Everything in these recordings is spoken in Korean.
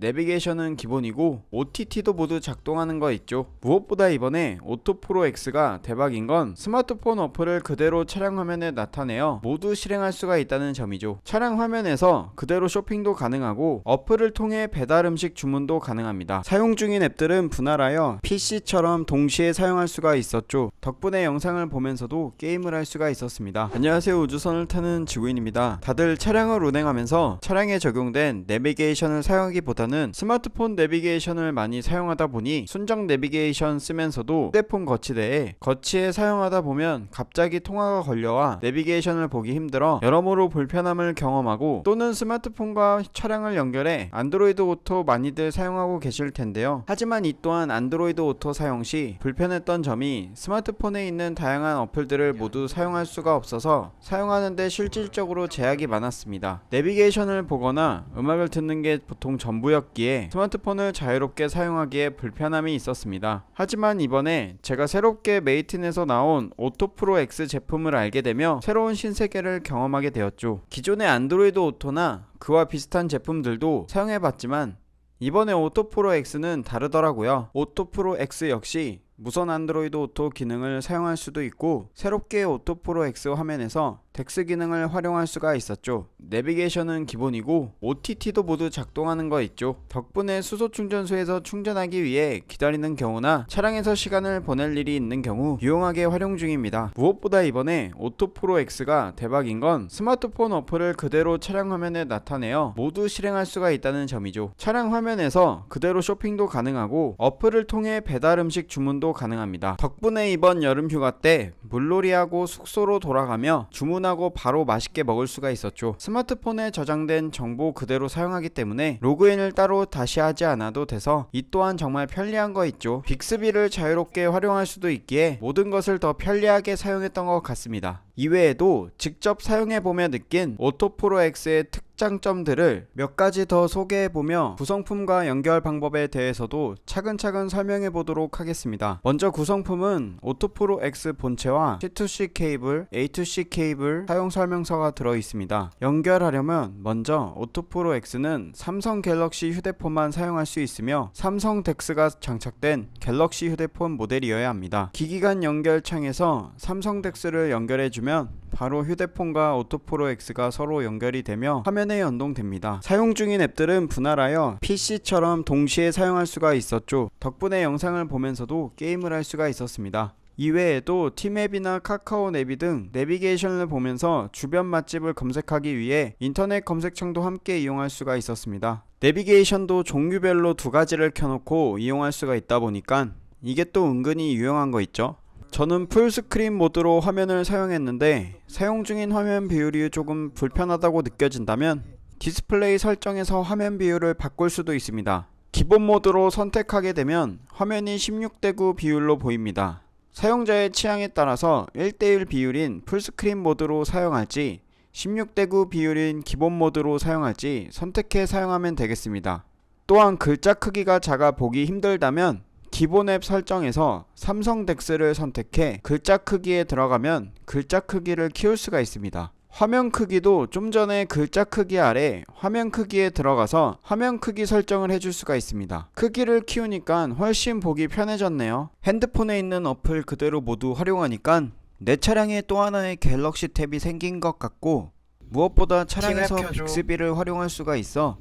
내비게이션은 기본이고 OTT도 모두 작동하는 거 있죠. 무엇보다 이번에 오토 프로 X가 대박인 건 스마트폰 어플을 그대로 차량 화면에 나타내어 모두 실행할 수가 있다는 점이죠. 차량 화면에서 그대로 쇼핑도 가능하고 어플을 통해 배달 음식 주문도 가능합니다. 사용 중인 앱들은 분할하여 PC처럼 동시에 사용할 수가 있었죠. 덕분에 영상을 보면서도 게임을 할 수가 있었습니다. 안녕하세요. 우주선을 타는 지구인입니다. 다들 차량을 운행하면서 차량에 적용된 내비게이션을 사용하기보다는 스마트폰 내비게이션을 많이 사용하다 보니 순정 내비게이션 쓰면서도 휴대폰 거치대에 거치에 사용하다 보면 갑자기 통화가 걸려와 내비게이션을 보기 힘들어 여러모로 불편함을 경험하고 또는 스마트폰과 차량을 연결해 안드로이드 오토 많이들 사용하고 계실 텐데요. 하지만 이 또한 안드로이드 오토 사용 시 불편했던 점이 스마트폰에 있는 다양한 어플들을 모두 사용할 수가 없어서 사용하는데 실질적으로 제약이 많았습니다. 내비게이션을 보거나 음악을 듣는 게 보통 전부였 기에 스마트폰을 자유롭게 사용하기에 불편함이 있었습니다. 하지만 이번에 제가 새롭게 메이튼에서 나온 오토 프로 X 제품을 알게 되며 새로운 신세계를 경험하게 되었죠. 기존의 안드로이드 오토나 그와 비슷한 제품들도 사용해봤지만 이번에 오토 프로 X는 다르더라고요. 오토 프로 X 역시 무선 안드로이드 오토 기능을 사용할 수도 있고 새롭게 오토 프로 X 화면에서 덱스 기능을 활용할 수가 있었죠. 내비게이션은 기본이고 OTT도 모두 작동하는 거 있죠. 덕분에 수소 충전소에서 충전하기 위해 기다리는 경우나 차량에서 시간을 보낼 일이 있는 경우 유용하게 활용 중입니다. 무엇보다 이번에 오토 프로 X가 대박인 건 스마트폰 어플을 그대로 차량 화면에 나타내어 모두 실행할 수가 있다는 점이죠. 차량 화면에서 그대로 쇼핑도 가능하고 어플을 통해 배달 음식 주문도 가능합니다. 덕분에 이번 여름 휴가 때 물놀이하고 숙소로 돌아가며 주문 하고 바로 맛있게 먹을 수가 있었죠. 스마트폰에 저장된 정보 그대로 사용하기 때문에 로그인을 따로 다시 하지 않아도 돼서 이 또한 정말 편리한 거 있죠. 빅스비를 자유롭게 활용할 수도 있기에 모든 것을 더 편리하게 사용했던 것 같습니다. 이외에도 직접 사용해보며 느낀 오토프로 X의 특장점들을 몇 가지 더 소개해보며 구성품과 연결 방법에 대해서도 차근차근 설명해 보도록 하겠습니다. 먼저 구성품은 오토프로 X 본체와 C2C 케이블, A2C 케이블 사용 설명서가 들어 있습니다. 연결하려면 먼저 오토프로 X는 삼성 갤럭시 휴대폰만 사용할 수 있으며 삼성 덱스가 장착된 갤럭시 휴대폰 모델이어야 합니다. 기기 간 연결 창에서 삼성 덱스를 연결해주면 바로 휴대폰과 오토프로 X가 서로 연결이 되며 화면에 연동됩니다. 사용 중인 앱들은 분할하여 PC처럼 동시에 사용할 수가 있었죠. 덕분에 영상을 보면서도 게임을 할 수가 있었습니다. 이외에도 티맵이나 카카오 내비 등 내비게이션을 보면서 주변 맛집을 검색하기 위해 인터넷 검색창도 함께 이용할 수가 있었습니다. 내비게이션도 종류별로 두 가지를 켜놓고 이용할 수가 있다 보니까 이게 또 은근히 유용한 거 있죠. 저는 풀스크린 모드로 화면을 사용했는데 사용 중인 화면 비율이 조금 불편하다고 느껴진다면 디스플레이 설정에서 화면 비율을 바꿀 수도 있습니다. 기본 모드로 선택하게 되면 화면이 16대 9 비율로 보입니다. 사용자의 취향에 따라서 1대1 비율인 풀스크린 모드로 사용할지 16대 9 비율인 기본 모드로 사용할지 선택해 사용하면 되겠습니다. 또한 글자 크기가 작아 보기 힘들다면 기본 앱 설정에서 삼성 덱스를 선택해 글자 크기에 들어가면 글자 크기를 키울 수가 있습니다. 화면 크기도 좀 전에 글자 크기 아래 화면 크기에 들어가서 화면 크기 설정을 해줄 수가 있습니다. 크기를 키우니까 훨씬 보기 편해졌네요. 핸드폰에 있는 어플 그대로 모두 활용하니까 내 차량에 또 하나의 갤럭시 탭이 생긴 것 같고 무엇보다 차량에서. 빅스비를 활용할 수가 있어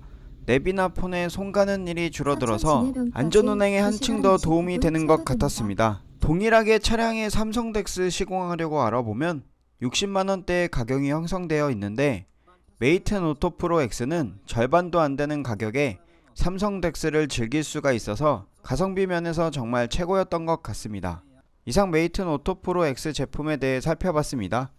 랩이나 폰에 손 가는 일이 줄어들어서 안전운행에 전까지 한층 더 도움이 20분 되는 것. 같았습니다. 동일하게 차량의 삼성 덱스 시공하려고 알아보면 60만원대의 가격이 형성되어 있는데 메이튼 오토 프로 X는 절반도 안 되는 가격에 삼성 덱스를 즐길 수가 있어서 가성비 면에서 정말 최고였던 것 같습니다. 이상 메이튼 오토 프로 X 제품에 대해 살펴봤습니다.